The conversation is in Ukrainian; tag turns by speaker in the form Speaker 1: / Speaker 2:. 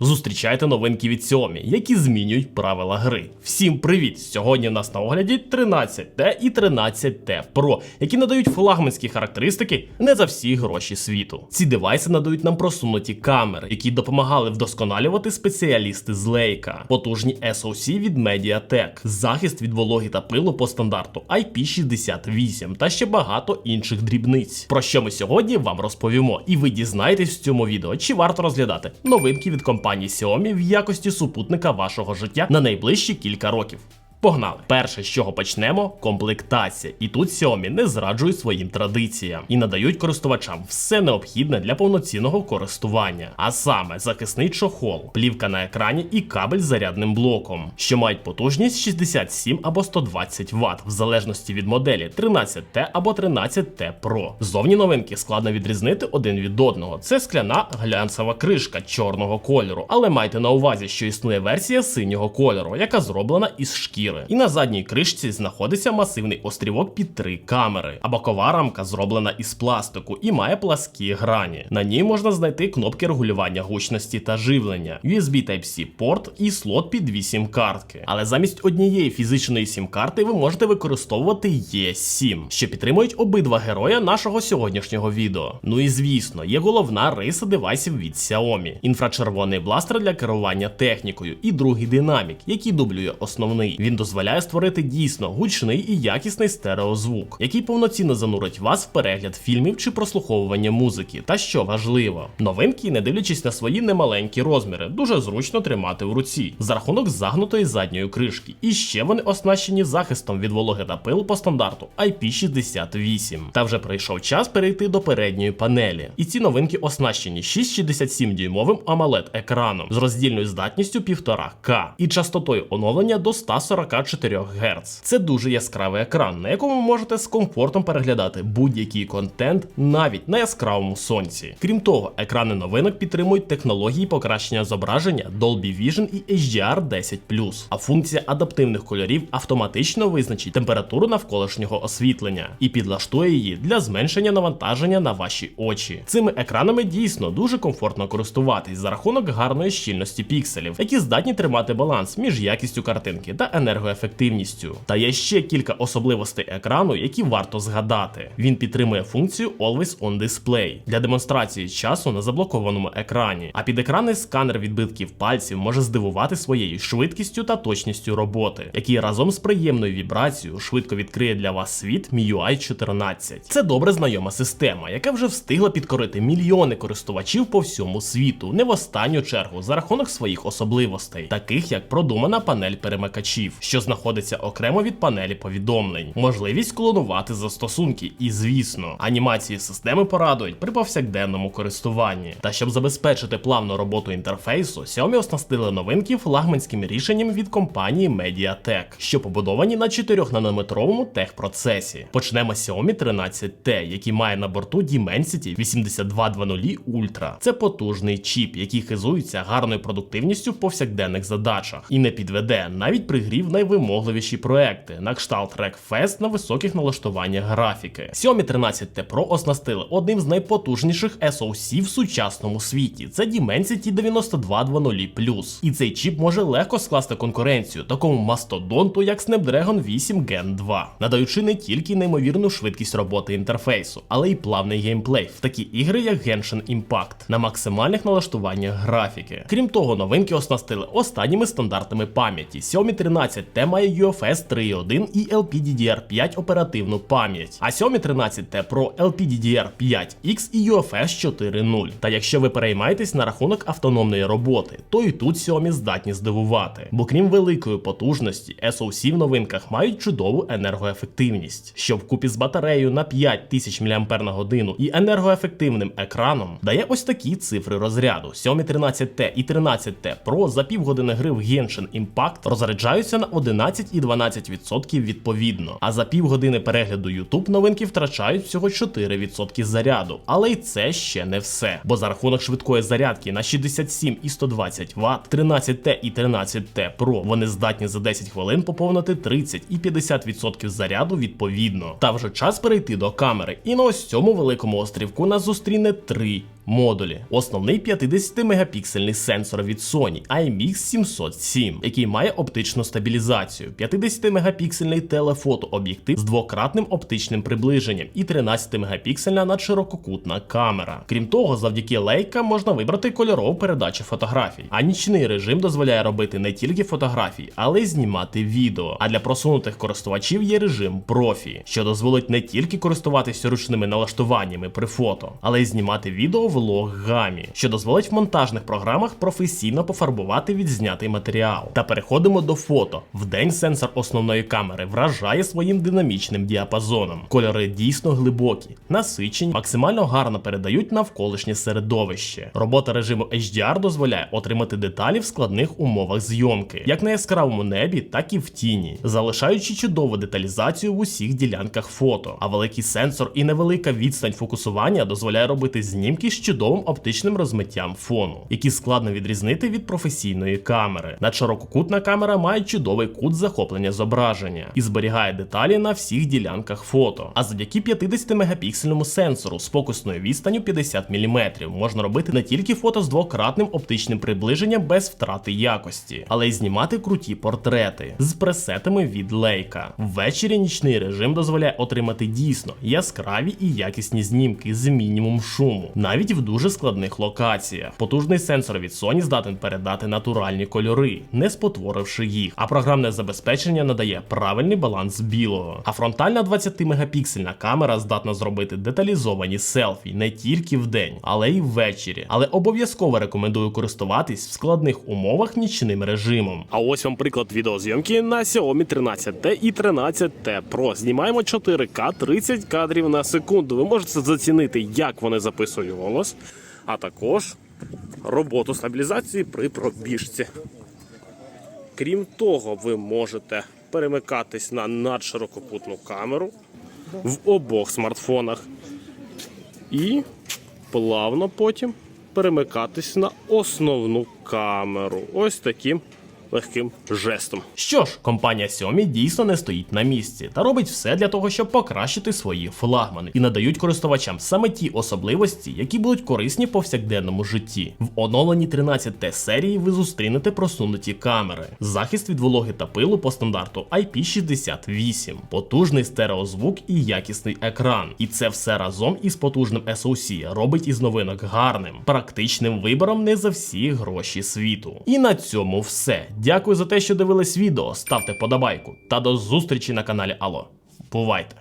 Speaker 1: Зустрічайте новинки від Xiaomi, які змінюють правила гри. Всім привіт! Сьогодні в нас на огляді 13T і 13T Pro, які надають флагманські характеристики не за всі гроші світу. Ці девайси надають нам просунуті камери, які допомагали вдосконалювати спеціалісти з Leica, потужні SoC від Mediatek, захист від вологи та пилу по стандарту IP68 та ще багато інших дрібниць. Про що ми сьогодні вам розповімо, і ви дізнаєтесь в цьому відео, чи варто розглядати новинки від компанії Xiaomi в якості супутника вашого життя на найближчі кілька років. Погнали! Перше, з чого почнемо, комплектація. І тут Xiaomi не зраджують своїм традиціям і надають користувачам все необхідне для повноцінного користування, а саме захисний чохол, плівка на екрані і кабель з зарядним блоком, що мають потужність 67 або 120 Вт, в залежності від моделі 13T або 13T Pro. Зовні новинки складно відрізнити один від одного. Це скляна глянцева кришка чорного кольору, але майте на увазі, що існує версія синього кольору, яка зроблена із шкіри. І на задній кришці знаходиться масивний острівок під три камери. А бокова рамка зроблена із пластику і має пласкі грані. На ній можна знайти кнопки регулювання гучності та живлення, USB Type-C порт і слот під дві сім-картки. Але замість однієї фізичної сім-карти ви можете використовувати E7, що підтримують обидва героя нашого сьогоднішнього відео. Ну і звісно, є головна риса девайсів від Xiaomi: інфрачервоний бластер для керування технікою і другий динамік, який дублює основний. Він дозволяє створити дійсно гучний і якісний стереозвук, який повноцінно занурить вас в перегляд фільмів чи прослуховування музики. Та що важливо, новинки, не дивлячись на свої немаленькі розміри, дуже зручно тримати в руці за рахунок загнутої задньої кришки. І ще вони оснащені захистом від вологи та пилу по стандарту IP68. Та вже прийшов час перейти до передньої панелі. І ці новинки оснащені 667 дюймовим amoled екраном з роздільною здатністю 1,5К і частотою оновлення до 144 Гц. Це дуже яскравий екран, на якому можете з комфортом переглядати будь-який контент навіть на яскравому сонці. Крім того, екрани новинок підтримують технології покращення зображення Dolby Vision і HDR10 а функція адаптивних кольорів автоматично визначить температуру навколишнього освітлення і підлаштує її для зменшення навантаження на ваші очі. Цими екранами дійсно дуже комфортно користуватись за рахунок гарної щільності пікселів, які здатні тримати баланс між якістю картинки та енергоефективністю. Та є ще кілька особливостей екрану, які варто згадати. Він підтримує функцію Always on Display для демонстрації часу на заблокованому екрані. А підекранний сканер відбитків пальців може здивувати своєю швидкістю та точністю роботи, який разом з приємною вібрацією швидко відкриє для вас світ MIUI 14. Це добре знайома система, яка вже встигла підкорити мільйони користувачів по всьому світу, не в останню чергу за рахунок своїх особливостей, таких як продумана панель перемикачів, що знаходиться окремо від панелі повідомлень, можливість клонувати застосунки, і звісно, анімації системи порадують при повсякденному користуванні. Та щоб забезпечити плавну роботу інтерфейсу, Xiaomi оснастили новинки флагманським рішенням від компанії Mediatek, що побудовані на 4-нанометровому техпроцесі. Почнемо з Xiaomi 13T, який має на борту Dimensity 8200 Ultra. Це потужний чіп, який хизується гарною продуктивністю в повсякденних задачах і не підведе навіть при грі в найвимогливіші проекти на кшталт Wreckfest на високих налаштуваннях графіки. Xiaomi 13T Pro оснастили одним з найпотужніших SoC в сучасному світі. Це Dimensity 9220 І цей чіп може легко скласти конкуренцію такому мастодонту, як Snapdragon 8 Gen 2, надаючи не тільки неймовірну швидкість роботи інтерфейсу, але й плавний геймплей в такі ігри, як Genshin Impact, на максимальних налаштуваннях графіки. Крім того, новинки оснастили останніми стандартами пам'яті. Xiaomi 13T має UFS 3.1 і LPDDR5 оперативну пам'ять, а Xiaomi 13T Pro LPDDR5X і UFS 4.0. Та якщо ви переймаєтесь на рахунок автономної роботи, то і тут Xiaomi здатні здивувати. Бо крім великої потужності, SoC в новинках мають чудову енергоефективність, що вкупі з батареєю на 5000 мАч і енергоефективним екраном дає ось такі цифри розряду. Xiaomi 13T і 13T Pro за півгодини гри в Genshin Impact розряджаються на 11 і 12% відповідно. А за півгодини перегляду YouTube новинки втрачають всього 4% заряду. Але й це ще не все. Бо за рахунок швидкої зарядки на 67 і 120 Вт, 13T і 13T Pro вони здатні за 10 хвилин поповнити 30 і 50% заряду відповідно. Та вже час перейти до камери. І на ось цьому великому острівку нас зустріне три Модулі. Основний 50-мегапіксельний сенсор від Sony IMX707, який має оптичну стабілізацію, 50-мегапіксельний телефотооб'єктив з двократним оптичним приближенням і 13-мегапіксельна надширококутна камера. Крім того, завдяки Leica можна вибрати кольорову передачу фотографій. А нічний режим дозволяє робити не тільки фотографії, але й знімати відео. А для просунутих користувачів є режим профі, що дозволить не тільки користуватися ручними налаштуваннями при фото, але й знімати відео в гамі, що дозволить в монтажних програмах професійно пофарбувати відзнятий матеріал. Та переходимо до фото. Вдень сенсор основної камери вражає своїм динамічним діапазоном. Кольори дійсно глибокі, насичені, максимально гарно передають навколишнє середовище. Робота режиму HDR дозволяє отримати деталі в складних умовах зйомки, як на яскравому небі, так і в тіні, залишаючи чудову деталізацію в усіх ділянках фото. А великий сенсор і невелика відстань фокусування дозволяє робити знімки з чудовим оптичним розмиттям фону, які складно відрізнити від професійної камери. Надширококутна камера має чудовий кут захоплення зображення і зберігає деталі на всіх ділянках фото. А завдяки 50-мегапіксельному сенсору з фокусною відстанню 50 мм можна робити не тільки фото з двократним оптичним приближенням без втрати якості, але й знімати круті портрети з пресетами від Leica. Ввечері нічний режим дозволяє отримати дійсно яскраві і якісні знімки з мінімум шуму, навіть в дуже складних локаціях. Потужний сенсор від Sony здатен передати натуральні кольори, не спотворивши їх. А програмне забезпечення надає правильний баланс білого. А фронтальна 20-мегапіксельна камера здатна зробити деталізовані селфі не тільки вдень, але й ввечері. Але обов'язково рекомендую користуватись в складних умовах нічним режимом. А ось вам приклад відеозйомки на Xiaomi 13T і 13T Pro. Знімаємо 4К 30 кадрів на секунду. Ви можете зацінити, як вони записують голос, а також роботу стабілізації при пробіжці. Крім того, ви можете перемикатись на надширокопутну камеру в обох смартфонах і плавно потім перемикатись на основну камеру. Ось таким легким жестом. Що ж, компанія Xiaomi дійсно не стоїть на місці та робить все для того, щоб покращити свої флагмани і надають користувачам саме ті особливості, які будуть корисні в повсякденному житті. В оновленій 13T серії ви зустрінете просунуті камери, захист від вологи та пилу по стандарту IP68, потужний стереозвук і якісний екран. І це все разом із потужним SoC робить із новинок гарним, практичним вибором не за всі гроші світу. І на цьому все. Дякую за те, що дивились відео. Ставте подобайку та до зустрічі на каналі Алло. Бувайте!